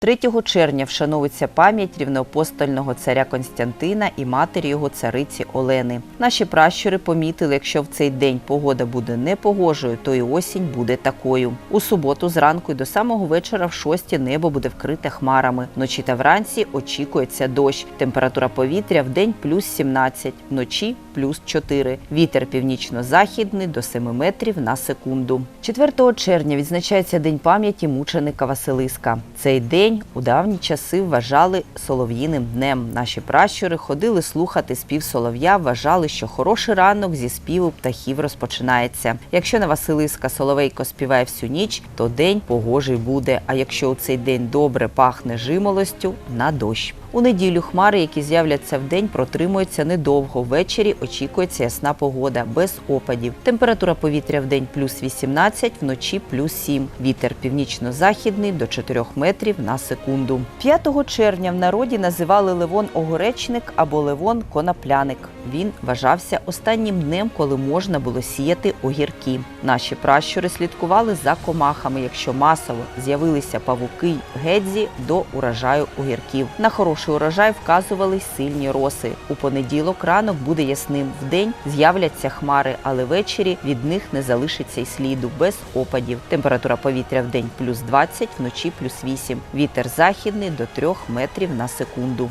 3 червня вшановується пам'ять рівноапостольного царя Константина і матері його цариці Олени. Наші пращури помітили, якщо в цей день погода буде непогожою, то і осінь буде такою. У суботу зранку і до самого вечора в шості небо буде вкрите хмарами. Вночі та вранці очікується дощ. Температура повітря в день плюс 17, вночі плюс 4. Вітер північно-західний до 7 метрів на секунду. 4 червня відзначається День пам'яті мученика Василиска. Цей день у давні часи вважали солов'їним днем. Наші пращури ходили слухати спів солов'я, вважали, що хороший ранок зі співу птахів розпочинається. Якщо на Василиска соловейко співає всю ніч, то день погожий буде. А якщо у цей день добре пахне жимолостю, на дощ. У неділю хмари, які з'являться в день, протримуються недовго. Ввечері очікується ясна погода без опадів. Температура повітря в день плюс 18, вночі плюс 7. Вітер північно-західний до 4 метрів на секунду. 5 червня в народі називали Левон Огоречник або Левон Конопляник. Він вважався останнім днем, коли можна було сіяти огірки. Наші пращури слідкували за комахами, якщо масово з'явилися павуки гедзі до урожаю огірків. На хороший урожай вказували сильні роси. У понеділок ранок буде ясним. Вдень з'являться хмари, але ввечері від них не залишиться й сліду без опадів. Температура повітря в день плюс 20, вночі плюс 8. Вітер західний до 3 метрів на секунду.